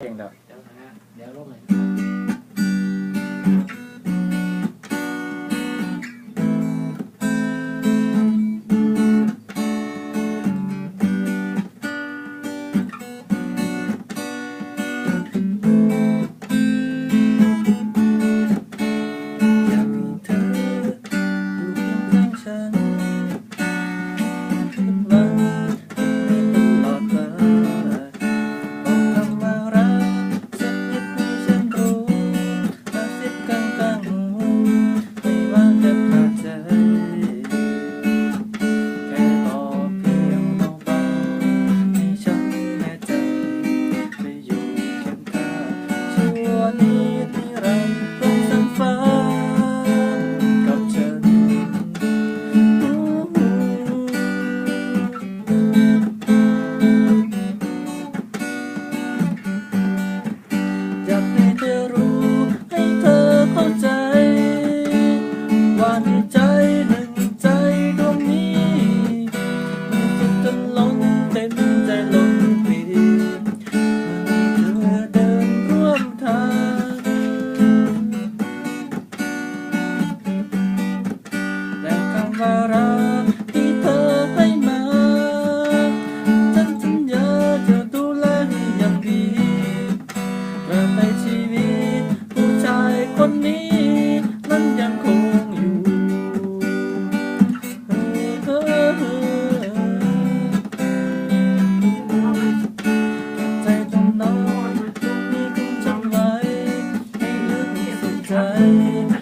เองเดี๋ยวเดี๋ยวลบเลย Johnny. time.